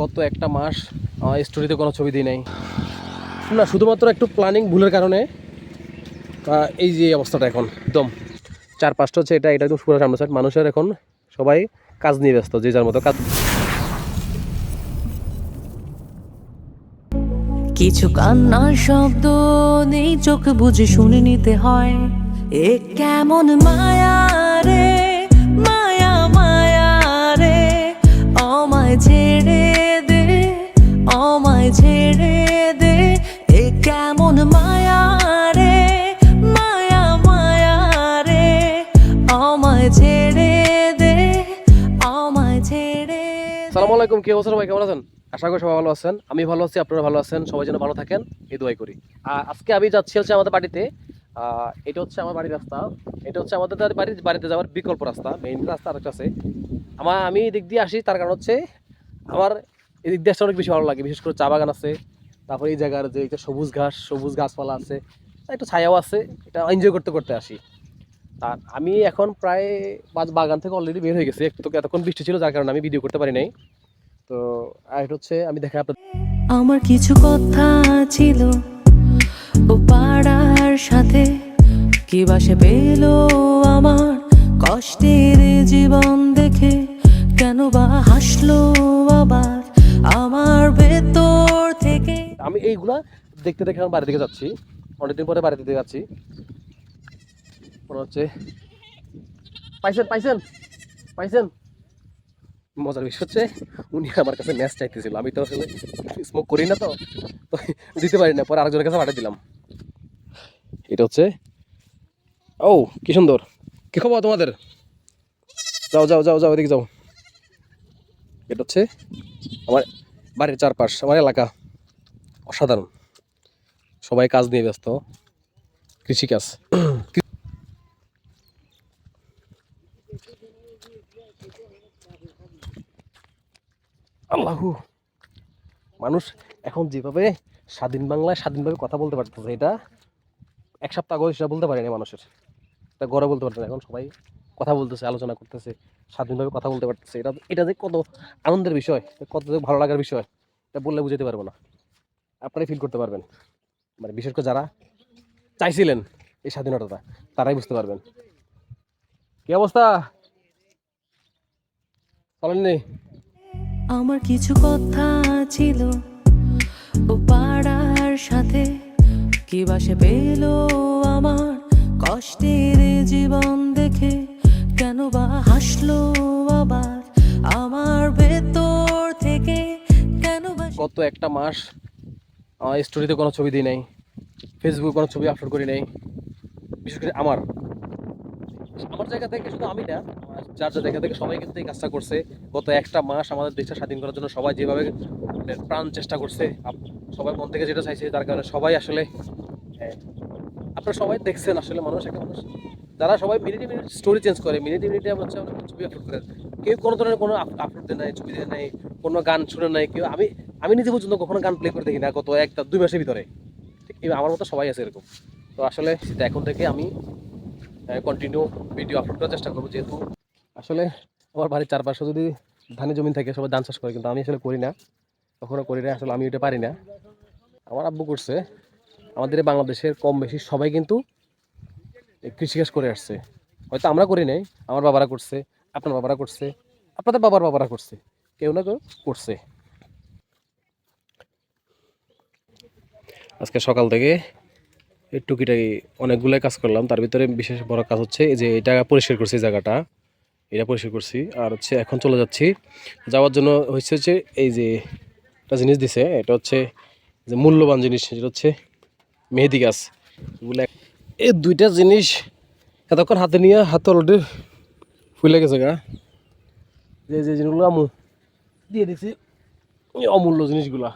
গত একটা মাস স্টোরিতে কোনো ছবি দিই নাই। না, শুধুমাত্র একটু প্ল্যানিং ভুলের কারণে এই যে অবস্থাটা এখন, একদম। চার পাঁচটা হচ্ছে এটা এটা একদম পুরো সামনে সাইড মানুষের এখন সবাই কাজ নিয়ে ব্যস্ত, যে যার মতো কাজ। কিছু কান্নার শব্দ নেই, চোখ বুঝে শুনে নিতে হয়। এ কেমন মায়া রে? ছেড়ে দে। এ কেমন মায়া রে, মায়া মায়া রে। আমায় ছেড়ে দে, আমায় ছেড়ে সালাম আলাইকুম, কি অবস্থা সবাই? কেমন আছেন? আশা করি সবাই ভালো আছেন। আমি ভালো আছি, আপনারা ভালো আছেন, সবাই যেন ভালো থাকেন, এই দোয়াই করি। আজকে আমি যাচ্ছি হচ্ছে আমাদের বাড়িতে। এটা হচ্ছে আমার বাড়ির রাস্তা। এটা হচ্ছে আমাদের বাড়ি বাড়িতে যাওয়ার বিকল্প রাস্তা মেইন রাস্তা আরেকটা আছে। আমার আমি দিক দিয়ে আসি, তার কারণ হচ্ছে আমার এই দিক দিয়ে অনেক বেশি ভালো লাগে, বিশেষ করে চা বাগান আছে, তারপরে এই জায়গার যে এটা সবুজ ঘাস, সবুজ গাছপালা আছে, একটু ছায়াও আছে, এটা এনজয় করতে করতে আসি। আর আমি এখন প্রায় বাজ- বাগান থেকে অলরেডি বের হয়ে গেছি, একটু এতক্ষণ বৃষ্টি ছিল, যার কারণে আমি ভিডিও করতে পারি নাই। তো আর হচ্ছে, আমি দেখা আপনাদের আমার কিছু কথা ছিল ও পাড়ার সাথে, কি বাসে পেল আমার কষ্টের জীবন দেখে, কেন বা হাসলো আমি এইগুলা দেখতে দেখে আমি বাড়ি দিকে যাচ্ছি। অনেকদিন পরে বাড়িতে থেকে যাচ্ছি। মনে হচ্ছে পাইছেন পাইছেন পাইছেন। মজার বিষয় হচ্ছে, উনি আমার কাছে ম্যাচ চাইতেছিল। আমি তো আসলে স্মোক করি না তো তো দিতে পারি না। পরে আরেকজনের কাছে পাঠিয়ে দিলাম। এটা হচ্ছে, ও, কি সুন্দর। কি খবর তোমাদের? যাও যাও যাও যাও, এদিকে যাও। এটা হচ্ছে আমার বাড়ির চারপাশ, আমার এলাকা। অসাধারণ। সবাই কাজ নিয়ে ব্যস্ত। কৃষিকাজ। আল্লাহু। মানুষ এখন যেভাবে স্বাধীন বাংলায় স্বাধীনভাবে কথা বলতে পারতেছে, এটা এক সপ্তাহ আগে সেটা বলতে পারেনি মানুষের। এটা গড়ে বলতে পারতো না, এখন সবাই কথা বলতেছে, আলোচনা করতেছে, স্বাধীনভাবে কথা বলতে পারতেছে। এটা এটা যে কত আনন্দের বিষয়, কত ভালো লাগার বিষয়, এটা বললে বুঝাতে পারব না। আপনারাই ফিল করতে পারবেন। মানে বিশেষ করে যারা চাইছিলেন এই স্বাধীনতাটা তারাই বুঝতে পারবেন। কি অবস্থা? চলেন নেই আমার কিছু কথা ছিল ও পাড়ার সাথে। কি বাসে পেল আমার কষ্টের জীবন দেখে? কেন বা হাসলো আবার আমার ভেতর থেকে? কেন বা গত একটা মাস স্টোরিতে কোনো ছবি দিই নাই ফেসবুকে কোনো ছবি আপলোড করি নাই বিশেষ করে আমার। আমার জায়গা থেকে শুধু আমি না যার যার জায়গা থেকে সবাই কিন্তু এই কাজটা করছে। গত একটা মাস আমাদের দেশটা স্বাধীন করার জন্য সবাই যেভাবে মানে প্রাণ চেষ্টা করছে সবাই মন থেকে যেটা চাইছে তার কারণে সবাই আসলে আহ, আপনারা সবাই দেখছেন আসলে মানুষ একটা মানুষ। যারা সবাই মিনিটে মিনিট স্টোরি চেঞ্জ করে মিনিটে মিনিটে হচ্ছে আমরা ছবি আপলোড করে। কেউ কোনো ধরনের কোনো আপলোড দেয় নাই ছবি দেয় নাই কোনো গান শুনে নাই কেউ আমি আমি নিজে পর্যন্ত কখনো গান প্লে করে দেখি না, গত একটা, দুই মাসের ভিতরে। ঠিক আমার মতো সবাই আছে এরকম। তো আসলে সেটা এখন থেকে আমি কন্টিনিউ ভিডিও আপলোড করার চেষ্টা করব, যেহেতু আসলে আমার বাড়ির চারপাশে যদি ধানের জমি থাকে, সবাই ধান চাষ করে, কিন্তু আমি আসলে করি না। কখনো করি না, আসলে আমি এটা পারি না। আমার আব্বু করছে, আমাদের বাংলাদেশের কম বেশি সবাই কিন্তু কৃষিকাজ করে আসছে। হয়তো আমরা করি নাই, আমার বাবারা করছে, আপনার বাবারা করছে, আপনাদের বাবার বাবারা করছে, কেউ না কেউ করছে। আজকে সকাল থেকে এই টুকিটাকি অনেকগুলাই কাজ করলাম। তার ভিতরে বিশেষ বড় কাজ হচ্ছে এই যে এটা পরিষ্কার করছি জায়গাটা। এটা পরিষ্কার করছি। আর হচ্ছে এখন চলে যাচ্ছি। যাওয়ার জন্য হচ্ছে যে এই যে একটা জিনিস দিছে, এটা হচ্ছে যে মূল্যবান জিনিস যেটা হচ্ছে মেহেদি গাছ। এগুলো এই দুইটা জিনিস এতক্ষণ হাতে নিয়ে হাতে অলরেডি ফুলে গেছে গা। যে যে জিনিসগুলো আমু দিয়ে দিছি অমূল্য জিনিসগুলা।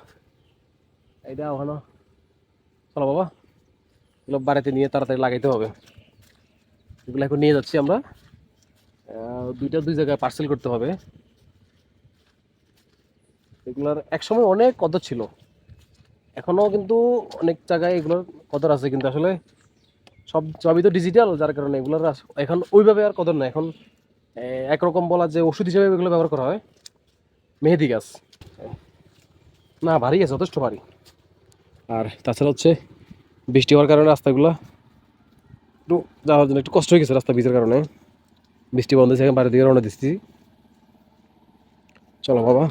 এটা ওখানে চলো বাবা। এগুলো বাড়িতে নিয়ে তাড়াতাড়ি লাগাইতে হবে। এগুলো এখন নিয়ে যাচ্ছি আমরা। দুইটা দুই জায়গায় পার্সেল করতে হবে। এগুলোর একসময় অনেক কদর ছিল। এখনও কিন্তু অনেক জায়গায় এগুলোর কদর আছে কিন্তু আসলে। সব সবই তো ডিজিটাল যার কারণে এগুলোর এখন ওইভাবে আর কদর নাই। এখন একরকম বলা যে ওষুধ হিসেবে এগুলো ব্যবহার করা হয়। মেহেদি গাছ। না, ভারী আছে যথেষ্ট ভারী। আর তাছাড়া হচ্ছে বৃষ্টি হওয়ার কারণে রাস্তাগুলো একটু যাওয়ার জন্য একটু কষ্ট হয়ে গেছে রাস্তা ভিজের কারণে। বৃষ্টি বন্ধ হয়েছে বাড়ির দিকে রওনা দিচ্ছি। চলো বাবা।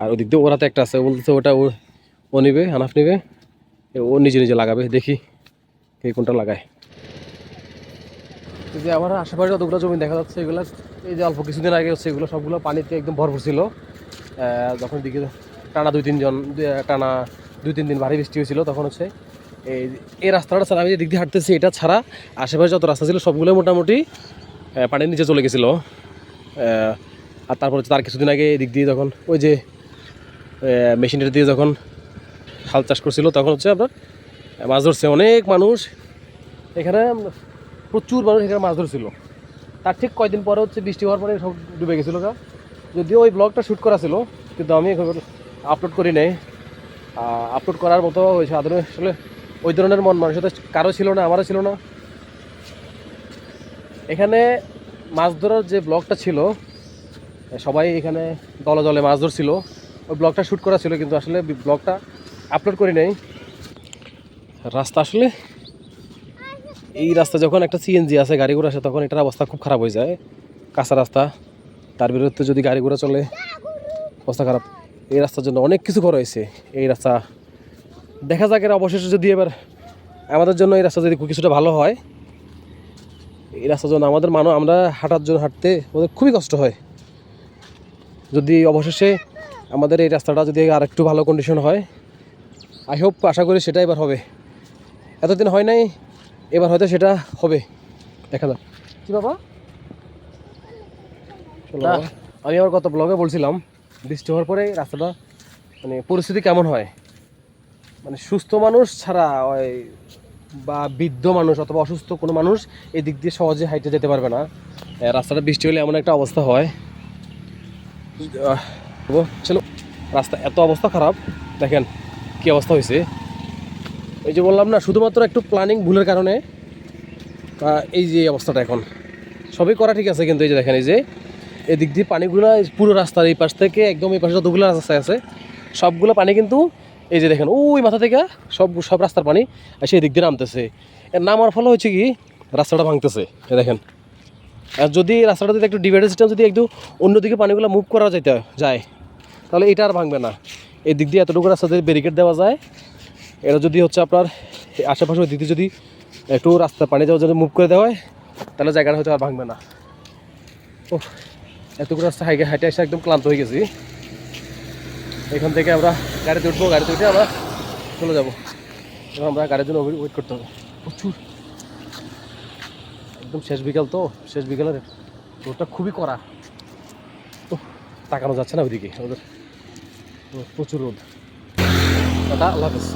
আর ওদিক দিয়ে ওরাতে একটা আছে বলতেছে ওটা ও ও নিবে হানাফ নিবে। ও নিজে নিজে লাগাবে, দেখি কে কোনটা লাগায়। যে আমার আশেপাশে যতগুলো জমি দেখা যাচ্ছে, এগুলো এই যে অল্প কিছুদিন আগে হচ্ছে এগুলো সবগুলো পানিতে একদম ভরপুর ছিল। যখন দিকে টানা দুই তিনজন টানা দুই তিন দিন ভারী বৃষ্টি হয়েছিল তখন হচ্ছে এই এই রাস্তাটা ছাড়া আমি যে দিক দিয়ে হাঁটতেছি, এটা ছাড়া আশেপাশে যত রাস্তা ছিল সবগুলো মোটামুটি পানির নিচে চলে গেছিল। আর তারপর তার কিছুদিন আগে দিক দিয়ে যখন ওই যে মেশিনটা দিয়ে যখন হাল চাষ করছিল, তখন হচ্ছে আপনার মাছ ধরছে অনেক মানুষ। এখানে প্রচুর মানুষ এখানে মাছ ধরছিল। তার ঠিক কয়দিন পরে হচ্ছে বৃষ্টি হওয়ার পরে সব ডুবে গেছিল যদিও ওই ব্লগটা শ্যুট করা ছিল, কিন্তু আমি আপলোড করি নাই। আপলোড করার মতো হয়েছে। সাধারণ আসলে ওই ধরনের মন মানুষের কারও ছিল না, আমারও ছিল না। এখানে মাছ ধরার যে ব্লগটা ছিল, সবাই এখানে দলে দলে মাছ ধরছিল। ওই ব্লগটা শ্যুট করা ছিল, কিন্তু আসলে ব্লগটা আপলোড করি নাই। রাস্তা আসলে, এই রাস্তা যখন একটা সিএনজি আছে, গাড়ি ঘোড়া আসে, তখন এটার অবস্থা খুব খারাপ হয়ে যায়। কাঁচা রাস্তা, তার বিরুদ্ধে যদি গাড়ি ঘোড়া চলে, অবস্থা খারাপ। এই রাস্তার জন্য অনেক কিছু করা হয়েছে। এই রাস্তা দেখা যাক এর অবশেষে যদি এবার আমাদের জন্য এই রাস্তা যদি কিছুটা ভালো হয় এই রাস্তার জন্য আমাদের মানুষ আমরা হাঁটার জন্য হাঁটতে আমাদের খুবই কষ্ট হয়। যদি অবশেষে আমাদের এই রাস্তাটা যদি আর একটু ভালো কন্ডিশন হয় আই হোপ আশা করি সেটা এবার হবে। এতদিন হয় নাই এবার হয়তো সেটা হবে। দেখা যাক। কি বাবা? আমি আমার গত ব্লগে বলছিলাম বৃষ্টি হওয়ার পরে রাস্তাটা মানে পরিস্থিতি কেমন হয়? মানে সুস্থ মানুষ ছাড়া ওই বা বৃদ্ধ মানুষ অথবা অসুস্থ কোনো মানুষ এই দিক দিয়ে সহজে হাইটে যেতে পারবে না। রাস্তাটা বৃষ্টি হলে এমন একটা অবস্থা হয়। চলো, রাস্তা এত অবস্থা খারাপ, দেখেন কি অবস্থা হয়েছে। এই যে বললাম না, শুধুমাত্র একটু প্ল্যানিং ভুলের কারণে এই যে অবস্থাটা এখন। সবই করা ঠিক আছে কিন্তু এই যে দেখেন, এই যে এদিক দিয়ে পানিগুলো পুরো রাস্তার এই পাশ থেকে একদম এই পাশে যতগুলো রাস্তা আছে সবগুলো পানি কিন্তু এই যে দেখেন, ওই মাথা থেকে সব সব রাস্তার পানি এসে এদিক দিয়ে নামতেছে। এর নামার ফলে হচ্ছে কি, রাস্তাটা ভাঙতেছে এ দেখেন। আর যদি রাস্তাটা যদি একটু ডিভাইডার সিস্টেম যদি একটু অন্যদিকে পানিগুলো মুভ করা যেতে যায়, তাহলে এটা আর ভাঙবে না। এই দিক দিয়ে এতটুকু রাস্তা যদি ব্যারিকেড দেওয়া যায়। এটা যদি হচ্ছে আপনার আশেপাশে দিয়ে যদি একটু রাস্তা পানি যাওয়া যদি মুভ করে দেওয়া হয়, তাহলে জায়গাটা হয়তো আর ভাঙবে না। ও এতগুলো রাস্তা হাইকে হাইটে এসে একদম ক্লান্ত হয়ে গেছি। এখান থেকে আমরা গাড়িতে উঠবো, গাড়িতে উঠে আমরা চলে যাব। এবং আমরা গাড়ির জন্য ওয়েট করতে হবে। প্রচুর। একদম শেষ বিকাল তো, শেষ বিকালের রোডটা খুবই কড়া। তো তাকানো যাচ্ছে না ওইদিকে। ওদের প্রচুর রোদ টাটা, আল্লাহ হাফেজ।